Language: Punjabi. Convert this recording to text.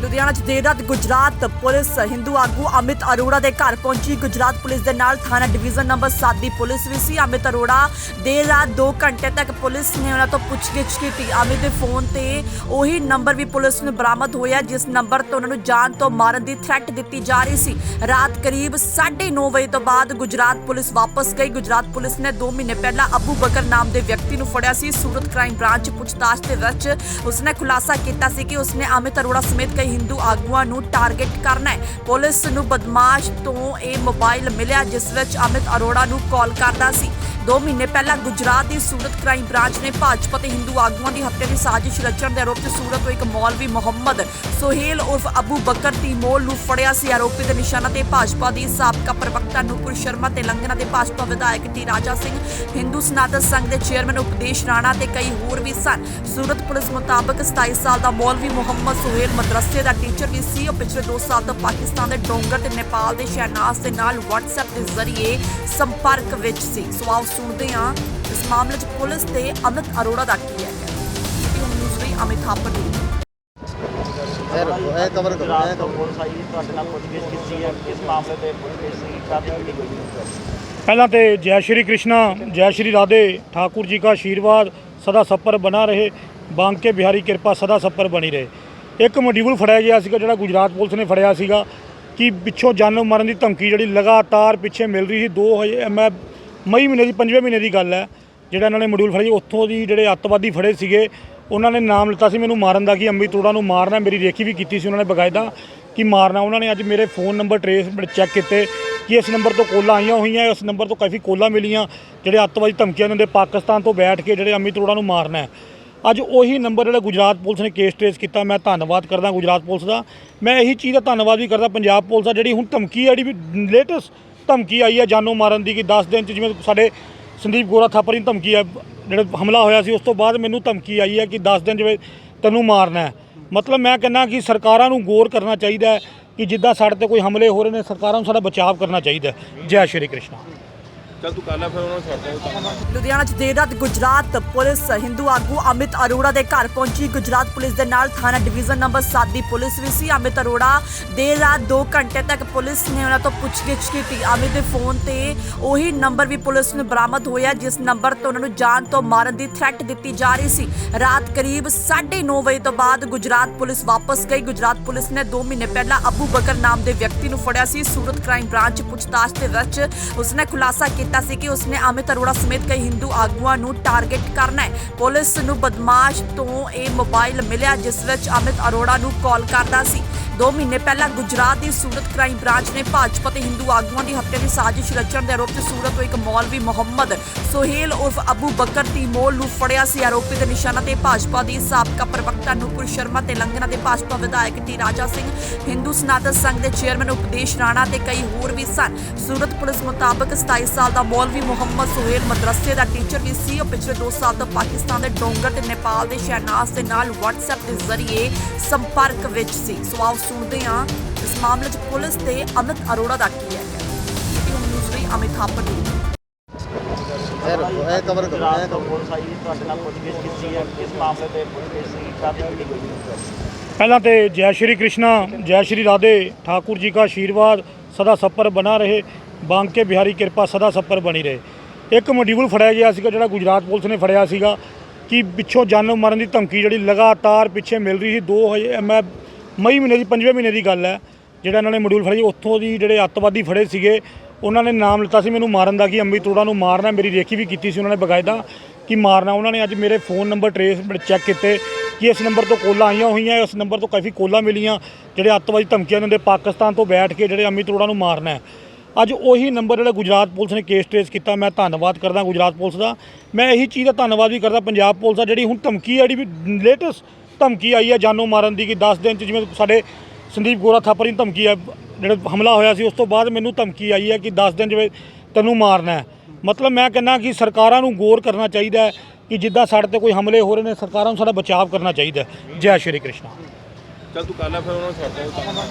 ਲੁਧਿਆਣਾ 'ਚ ਦੇਰ ਰਾਤ ਗੁਜਰਾਤ ਪੁਲਿਸ ਹਿੰਦੂ ਆਗੂ ਅਮਿਤ ਅਰੋੜਾ ਦੇ ਘਰ ਪਹੁੰਚੀ। ਗੁਜਰਾਤ ਪੁਲਿਸ ਦੇ ਨਾਲ ਥਾਣਾ ਡਿਵੀਜ਼ਨ ਨੰਬਰ 7 ਦੀ ਪੁਲਿਸ ਵੀ ਸੀ। ਅਮਿਤ ਅਰੋੜਾ ਦੇਰ ਰਾਤ 2 ਘੰਟੇ ਤੱਕ ਪੁਲਿਸ ਨੇ ਉਹਨਾਂ ਤੋਂ ਪੁੱਛਗਿੱਛ ਕੀਤੀ। ਅਮਿਤ ਦੇ ਫੋਨ ਤੇ ਉਹੀ ਨੰਬਰ ਵੀ ਪੁਲਿਸ ਨੂੰ ਬਰਾਮਦ ਹੋਇਆ, ਜਿਸ ਨੰਬਰ ਤੋਂ ਉਹਨਾਂ ਨੂੰ ਜਾਨ ਤੋਂ ਮਾਰਨ ਦੀ ਥ੍ਰੈਟ ਦਿੱਤੀ ਜਾ ਰਹੀ ਸੀ। ਰਾਤ ਕਰੀਬ 9:30 ਵਜੇ ਤੋਂ ਬਾਅਦ ਗੁਜਰਾਤ ਪੁਲਿਸ ਵਾਪਸ ਗਈ। ਗੁਜਰਾਤ ਪੁਲਿਸ ਨੇ 2 ਮਹੀਨੇ ਪਹਿਲਾਂ ਅਬੂ ਬਕਰ ਨਾਮ ਦੇ ਵਿਅਕਤੀ ਨੂੰ ਫੜਿਆ ਸੀ। ਸੂਰਤ ਕ੍ਰਾਈਮ ਬ੍ਰਾਂਚ ਪੁੱਛਤਾਛ ਦੇ ਵਿੱਚ ਉਸਨੇ ਖੁਲਾਸਾ ਕੀਤਾ ਸੀ ਕਿ ਉਸਨੇ ਅਮਿਤ ਅਰੋੜਾ ਸਮੇਤ ਕਈ ਹਿੰਦੂ ਆਗੂਆਂ ਨੂੰ ਟਾਰਗੇਟ ਕਰਨਾ ਹੈ। ਪੁਲਿਸ ਨੂੰ ਬਦਮਾਸ਼ ਤੋਂ ਇਹ ਮੋਬਾਈਲ ਮਿਲਿਆ, ਜਿਸ ਵਿੱਚ ਅਮਿਤ ਅਰੋੜਾ ਨੂੰ ਕਾਲ ਕਰਦਾ ਸੀ। 2 ਮਹੀਨੇ ਪਹਿਲਾਂ ਗੁਜਰਾਤ ਦੀ ਸੂਰਤ ਕ੍ਰਾਈਮ ਬ੍ਰਾਂਚ ਨੇ ਭਾਜਪਾ ਤੇ ਹਿੰਦੂ ਆਗੂਆਂ ਦੀ ਹੱਤਿਆ ਦੀ ਸਾਜ਼ਿਸ਼ ਰਚਣ ਦੇ ਆਰੋਪ 'ਚ ਸੂਰਤ ਤੋਂ ਇੱਕ ਮੌਲਵੀ ਮੁਹੰਮਦ ਸੋਹੇਲ ਉਰਫ ਅਬੂ ਬਕਰ ਤੀਮੋਲ ਨੂੰ ਫੜਿਆ ਸੀ। ਆਰੋਪੀ ਦੇ ਨਿਸ਼ਾਨਾ ਤੇ ਭਾਜਪਾ ਦੀ ਸਾਬਕਾ ਪ੍ਰਵਕਤਾ ਨੂਪੁਰ ਸ਼ਰਮਾ ਤੇਲੰਗਾਨਾ ਦੇ ਭਾਜਪਾ ਵਿਧਾਇਕ ਟੀ ਰਾਜਾ ਸਿੰਘ, ਹਿੰਦੂ ਸਨਾਤਨ ਸੰਘ ਦੇ ਚੇਅਰਮੈਨ ਉਪਦੇਸ਼ ਰਾਣਾ ਤੇ ਕਈ ਹੋਰ ਵੀ ਸਨ। ਸੂਰਤ ਪੁਲਿਸ ਮੁਤਾਬਕ 27 ਸਾਲ ਦਾ ਮੌਲਵੀ ਮੁਹੰਮਦ ਸੋਹੇਲ ਮਦਰਸੇ ਦਾ ਟੀਚਰ ਵੀ ਸੀ। ਉਹ ਪਿਛਲੇ 2 ਸਾਲ ਤੋਂ ਪਾਕਿਸਤਾਨ ਦੇ ਡੋਂਗਰ ਤੇ ਨੇਪਾਲ ਦੇ ਸ਼ਹਿਨਾਜ਼ ਦੇ ਨਾਲ WhatsApp ਦੇ ਜ਼ਰੀਏ ਸੰਪਰਕ ਵਿੱਚ ਸੀ। ਸੋ ਸੁਣਦੇ ਹਾਂ। ਇਸ ਮਾਮਲੇ 'ਚ ਪੁਲਿਸ ਤੇ ਅਮਿਤ ਅਰੋੜਾ ਦਾ ਕੀ ਹੈ? ਨਿਊਜ਼ ਲਈ ਅਮਿਤ ਥਾਪਰ ਦੀ ਪਹਿਲਾਂ ਤੇ ਜੈ ਸ਼੍ਰੀ ਕ੍ਰਿਸ਼ਨਾ ਜੈ ਸ਼੍ਰੀ ਰਾਧੇ ਠਾਕੁਰ ਜੀ ਦਾ ਆਸ਼ੀਰਵਾਦ ਸਦਾ ਸੱਪਰ ਬਣਾ ਰਹੇ ਬਾਂਕੇ ਬਿਹਾਰੀ ਕਿਰਪਾ ਸਦਾ ਸੱਪਰ ਬਣੀ ਰਹੇ। ਇੱਕ ਮੋਡਿਊਲ ਫੜਿਆ ਗਿਆ ਸੀਗਾ ਜਿਹੜਾ ਗੁਜਰਾਤ ਪੁਲਿਸ ਨੇ ਫੜਿਆ ਸੀਗਾ ਕਿ ਪਿੱਛੋਂ ਜਾਨੋਂ ਮਰਨ ਦੀ ਧਮਕੀ ਜਿਹੜੀ ਲਗਾਤਾਰ ਪਿੱਛੇ ਮਿਲ ਰਹੀ ਸੀ 2 ਐਮਐਫ ਮਈ ਮਹੀਨੇ ਦੀ, ਪੰਜਵੇਂ ਮਹੀਨੇ ਦੀ ਗੱਲ ਹੈ। ਜਿਹੜਾ ਇਹਨਾਂ ਨੇ ਮੋਡਿਊਲ ਫੜਿਆ ਉੱਥੋਂ ਦੀ ਜਿਹੜੇ ਅੱਤਵਾਦੀ ਫੜੇ ਸੀਗੇ, ਉਹਨਾਂ ਨੇ ਨਾਮ ਲਿੱਤਾ ਸੀ ਮੈਨੂੰ ਮਾਰਨ ਦਾ, ਕਿ ਅੰਮੀ ਤੋੜਾ ਨੂੰ ਮਾਰਨਾ ਮੇਰੀ ਰੇਖੀ ਵੀ ਕੀਤੀ ਸੀ ਉਹਨਾਂ ਨੇ ਬਕਾਇਦਾ, ਕਿ ਮਾਰਨਾ। ਉਹਨਾਂ ਨੇ ਅੱਜ ਮੇਰੇ ਫੋਨ ਨੰਬਰ ਟਰੇਸ ਚੈੱਕ ਕੀਤੇ, ਕਿ ਇਸ ਨੰਬਰ ਤੋਂ ਕੋਲਾਂ ਆਈਆਂ ਹੋਈਆਂ, ਇਸ ਨੰਬਰ ਤੋਂ ਕਾਫੀ ਕੋਲਾਂ ਮਿਲੀਆਂ, ਜਿਹੜੇ ਅੱਤਵਾਦੀ ਧਮਕੀਆਂ ਦਿੰਦੇ, ਪਾਕਿਸਤਾਨ ਤੋਂ ਬੈਠ ਕੇ ਜਿਹੜੇ ਅੰਮ੍ਰਿਤ ਤੋੜਾ ਨੂੰ ਮਾਰਨਾ ਅੱਜ ਉਹੀ ਨੰਬਰ ਜਿਹੜਾ ਗੁਜਰਾਤ ਪੁਲਿਸ ਨੇ ਕੇਸ ਟ੍ਰੇਸ ਕੀਤਾ, ਮੈਂ ਧੰਨਵਾਦ ਕਰਦਾ ਗੁਜਰਾਤ ਪੁਲਿਸ ਦਾ। ਮੈਂ ਇਹੀ ਚੀਜ਼ ਦਾ ਧੰਨਵਾਦ ਵੀ ਕਰਦਾ, ਪੰਜਾਬ ਪੁਲਿਸ ਦਾ, ਜਿਹੜੀ ਹੁਣ ਧਮਕੀ ਹੈ ਜਿਹੜੀ ਵੀ ਲੇਟੈਸਟ ਧਮਕੀ ਆਈ ਹੈ ਜਾਨੋਂ ਮਾਰਨ ਦੀ ਕਿ 10 ਦਿਨ ਚ ਜਿਵੇਂ ਸਾਡੇ ਸੰਦੀਪ ਗੋਰਾ ਥਾਪਰ ਨੂੰ ਧਮਕੀ ਆ, ਜਿਹੜਾ ਹਮਲਾ ਹੋਇਆ ਸੀ, ਉਸ ਤੋਂ ਬਾਅਦ ਮੈਨੂੰ ਧਮਕੀ ਆਈ ਹੈ ਕਿ 10 ਦਿਨ ਜਿਵੇਂ ਤੈਨੂੰ ਮਾਰਨਾ ਹੈ ਮਤਲਬ ਮੈਂ ਕਹਿੰਦਾ ਕਿ ਸਰਕਾਰਾਂ ਨੂੰ ਗੌਰ ਕਰਨਾ ਚਾਹੀਦਾ ਹੈ ਕਿ ਜਿੱਦਾਂ ਸਾਡੇ ਤੇ ਕੋਈ ਹਮਲੇ ਹੋ ਰਹੇ ਨੇ, ਸਰਕਾਰਾਂ ਨੂੰ ਸਾਡਾ ਬਚਾਅ ਕਰਨਾ ਚਾਹੀਦਾ ਹੈ। ਜੈ ਸ਼੍ਰੀ ਕ੍ਰਿਸ਼ਨ ਚੱਲ ਤੂੰ ਕਰ ਲੈ ਫਿਰ ਉਹਨਾਂ ਨੂੰ ਛੱਡ ਦੇ ਲੁਧਿਆਣਾ 'ਚ ਦੇਰ ਰਾਤ ਗੁਜਰਾਤ ਪੁਲਿਸ ਹਿੰਦੂ ਆਗੂ ਅਮਿਤ ਅਰੋੜਾ ਦੇ ਘਰ ਪਹੁੰਚੀ। ਗੁਜਰਾਤ ਪੁਲਿਸ ਦੇ ਨਾਲ ਥਾਣਾ ਡਿਵੀਜ਼ਨ ਨੰਬਰ 7 ਦੀ ਪੁਲਿਸ ਵੀ ਸੀ। ਅਮਿਤ ਅਰੋੜਾ ਦੇਰ ਰਾਤ 2 ਘੰਟੇ ਤੱਕ ਪੁਲਿਸ ਨੇ ਉਹਨਾਂ ਤੋਂ ਪੁੱਛਗਿੱਛ ਕੀਤੀ। ਅਮਿਤ ਦੇ ਫੋਨ ਤੇ ਉਹੀ ਨੰਬਰ ਵੀ ਪੁਲਿਸ ਨੂੰ ਬਰਾਮਦ ਹੋਇਆ, ਜਿਸ ਨੰਬਰ ਤੋਂ ਉਹਨਾਂ ਨੂੰ ਜਾਨ ਤੋਂ ਮਾਰਨ ਦੀ ਥ੍ਰੈਟ ਦਿੱਤੀ ਜਾ ਰਹੀ ਸੀ। ਰਾਤ ਕਰੀਬ 9:30 ਵਜੇ ਤੋਂ ਬਾਅਦ ਗੁਜਰਾਤ ਪੁਲਿਸ ਵਾਪਸ ਗਈ। ਗੁਜਰਾਤ ਪੁਲਿਸ ਨੇ 2 ਮਹੀਨੇ ਪਹਿਲਾਂ ਅਬੂ ਬਕਰ ਨਾਮ ਦੇ ਵਿਅਕਤੀ ਨੂੰ ਫੜਿਆ ਸੀ। ਸੂਰਤ ਕ੍ਰਾਈਮ ਬ੍ਰਾਂਚ ਪੁੱਛਤਾਛ ਦੇ ਵਿੱਚ ਉਸਨੇ ਖੁਲਾਸਾ ਕੀਤਾ। ਕੀਤਾ ਸੀ ਕਿ ਉਸਨੇ ਅਮਿਤ ਅਰੋੜਾ ਸਮੇਤ ਕਈ ਹਿੰਦੂ ਆਗੂਆਂ ਨੂੰ ਟਾਰਗੇਟ ਕਰਨਾ ਹੈ। ਪੁਲਿਸ ਨੂੰ ਬਦਮਾਸ਼ ਤੋਂ ਇਹ ਮੋਬਾਈਲ ਮਿਲਿਆ, ਜਿਸ ਵਿੱਚ ਅਮਿਤ ਅਰੋੜਾ ਨੂੰ ਕਾਲ ਕਰਦਾ ਸੀ। 2 ਮਹੀਨੇ ਪਹਿਲਾਂ ਗੁਜਰਾਤ ਦੀ ਸੂਰਤ ਕ੍ਰਾਈਮ ਬ੍ਰਾਂਚ ਨੇ ਭਾਜਪਾ ਤੇ ਹਿੰਦੂ ਆਗੂਆਂ ਦੀ ਹੱਤਿਆ ਦੀ ਸਾਜ਼ਿਸ਼ ਰਚਣ ਦੇ ਆਰੋਪ 'ਚ ਸੂਰਤ ਤੋਂ ਇੱਕ ਮੌਲਵੀ ਮੁਹੰਮਦ ਸੋਹੇਲ ਉਰਫ ਅਬੂ ਬਕਰ ਤੀਮੋਲ ਨੂੰ ਫੜਿਆ ਸੀ। ਆਰੋਪੀ ਦੇ ਨਿਸ਼ਾਨਾ ਤੇ ਭਾਜਪਾ ਦੀ ਸਾਬਕਾ ਪ੍ਰਵਕਤਾ ਨੂਪੁਰ ਸ਼ਰਮਾ ਤੇਲੰਗਾਨਾ ਦੇ ਭਾਜਪਾ ਵਿਧਾਇਕ ਟੀ ਰਾਜਾ ਸਿੰਘ, ਹਿੰਦੂ ਸਨਾਤਨ ਸੰਘ ਦੇ ਚੇਅਰਮੈਨ ਉਪਦੇਸ਼ ਰਾਣਾ ਤੇ ਕਈ ਹੋਰ ਵੀ ਸਨ। ਸੂਰਤ ਪੁਲਿਸ ਮੁਤਾਬਕ 27 ਸਾਲ ਦਾ ਮੌਲਵੀ ਮੁਹੰਮਦ ਸੁਹੇਲ ਮਦਰਸੇ ਦਾ ਟੀਚਰ ਵੀ ਸੀ। ਉਹ ਪਿਛਲੇ 2 ਸਾਲ ਤੋਂ ਪਾਕਿਸਤਾਨ ਦੇ ਡੋਂਗਰ ਤੇ ਨੇਪਾਲ ਦੇ ਸ਼ਹਿਨਾਜ਼ ਦੇ ਨਾਲ WhatsApp ਦੇ ਜ਼ਰੀਏ ਸੰਪਰਕ ਵਿੱਚ ਸੀ। ਸੋ ਆਓ ਸੁਣਦੇ ਹਾਂ। ਇਸ ਮਾਮਲੇ 'ਚ ਪੁਲਿਸ ਤੇ ਅਮਿਤ ਅਰੋੜਾ ਦਾ ਕੀ ਹੈ। ਕਿ ਹੁਣ ਨਿਊਜ਼ ਲਈ ਅਮਿਤ ਥਾਪਰ ਦੀ ਪਹਿਲਾਂ ਤੇ ਜੈ ਸ਼੍ਰੀ ਕ੍ਰਿਸ਼ਨਾ ਜੈ ਸ਼੍ਰੀ ਰਾਧੇ ਠਾਕੁਰ ਜੀ ਦਾ ਆਸ਼ੀਰਵਾਦ ਸਦਾ ਸੱਪਰ ਬਣਾ ਰਹੇ। ਬਾਂਕੇ ਬਿਹਾਰੀ ਕਿਰਪਾ ਸਦਾ ਸੱਪਰ ਬਣੀ ਰਹੇ। ਇੱਕ ਮੋਡਿਊਲ ਫੜਿਆ ਗਿਆ ਸੀਗਾ ਜਿਹੜਾ ਗੁਜਰਾਤ ਪੁਲਿਸ ਨੇ ਫੜਿਆ ਸੀਗਾ ਕਿ ਪਿੱਛੋਂ ਜਾਨੋਂ ਮਰਨ ਦੀ ਧਮਕੀ ਜਿਹੜੀ ਲਗਾਤਾਰ ਪਿੱਛੇ ਮਿਲ ਰਹੀ ਸੀ। 2 ਹਜੇ ਮਈ ਮਹੀਨੇ ਦੀ, ਪੰਜਵੇਂ ਮਹੀਨੇ ਦੀ ਗੱਲ ਹੈ। ਜਿਹੜਾ ਇਹਨਾਂ ਨੇ ਮੋਡਿਊਲ ਫੜਿਆ ਉੱਥੋਂ ਦੀ ਜਿਹੜੇ ਅੱਤਵਾਦੀ ਫੜੇ ਸੀਗੇ, ਉਹਨਾਂ ਨੇ ਨਾਮ ਲਿੱਤਾ ਸੀ ਮੈਨੂੰ ਮਾਰਨ ਦਾ ਕਿ ਅੰਮ੍ਰਿਤ ਤੋੜਾ ਨੂੰ ਮਾਰਨਾ, ਮੇਰੀ ਰੇਖੀ ਵੀ ਕੀਤੀ ਸੀ ਉਹਨਾਂ ਨੇ ਬਕਾਇਦਾ ਕਿ ਮਾਰਨਾ। ਉਹਨਾਂ ਨੇ ਅੱਜ ਮੇਰੇ ਫੋਨ ਨੰਬਰ ਟਰੇਸ ਚੈੱਕ ਕੀਤੇ ਕਿ ਇਸ ਨੰਬਰ ਤੋਂ ਕੋਲਾਂ ਆਈਆਂ ਹੋਈਆਂ, ਇਸ ਨੰਬਰ ਤੋਂ ਕਾਫੀ ਕੋਲਾਂ ਮਿਲੀਆਂ। ਜਿਹੜੇ ਅੱਤਵਾਦੀ ਧਮਕੀਆਂ ਦਿੰਦੇ, ਪਾਕਿਸਤਾਨ ਤੋਂ ਬੈਠ ਕੇ ਜਿਹੜੇ ਅੰਮ੍ਰਿਤ ਤੋੜਾ ਨੂੰ ਮਾਰਨਾ ਹੈ। ਅੱਜ ਉਹੀ ਨੰਬਰ ਜਿਹੜਾ ਗੁਜਰਾਤ ਪੁਲਿਸ ਨੇ ਕੇਸ ਟ੍ਰੇਸ ਕੀਤਾ, ਮੈਂ ਧੰਨਵਾਦ ਕਰਦਾ ਗੁਜਰਾਤ ਪੁਲਿਸ ਦਾ। ਮੈਂ ਇਹੀ ਚੀਜ਼ ਦਾ ਧੰਨਵਾਦ ਵੀ ਕਰਦਾ, ਪੰਜਾਬ ਪੁਲਿਸ ਦਾ, ਜਿਹੜੀ ਹੁਣ ਧਮਕੀ ਹੈ ਜਿਹੜੀ ਵੀ ਲੇਟੈਸਟ ਧਮਕੀ ਆਈ ਹੈ ਜਾਨੋਂ ਮਾਰਨ ਦੀ ਕਿ 10 ਦਿਨ ਚ ਜਿਵੇਂ ਸਾਡੇ ਸੰਦੀਪ ਗੋਰਾ ਥਾਪਰ ਨੂੰ ਧਮਕੀ ਆ ਜਿਹੜਾ ਹਮਲਾ ਹੋਇਆ ਸੀ, ਉਸ ਤੋਂ ਬਾਅਦ ਮੈਨੂੰ ਧਮਕੀ ਆਈ ਹੈ ਕਿ 10 ਦਿਨ ਜਿਵੇਂ ਤੈਨੂੰ ਮਾਰਨਾ ਹੈ। ਮਤਲਬ ਮੈਂ ਕਹਿੰਦਾ ਕਿ ਸਰਕਾਰਾਂ ਨੂੰ ਗੌਰ ਕਰਨਾ ਚਾਹੀਦਾ ਹੈ ਕਿ ਜਿੱਦਾਂ ਸਾਡੇ ਤੇ ਕੋਈ ਹਮਲੇ ਹੋ ਰਹੇ ਨੇ, ਸਰਕਾਰਾਂ ਨੂੰ ਸਾਡਾ ਬਚਾਅ ਕਰਨਾ ਚਾਹੀਦਾ ਹੈ। ਜੈ ਸ਼੍ਰੀ ਕ੍ਰਿਸ਼ਨ। ਚੱਲ ਤੂੰ ਕਰ ਲੈ ਫਿਰ, ਉਹਨਾਂ ਨੂੰ ਛੱਡ ਦੇ।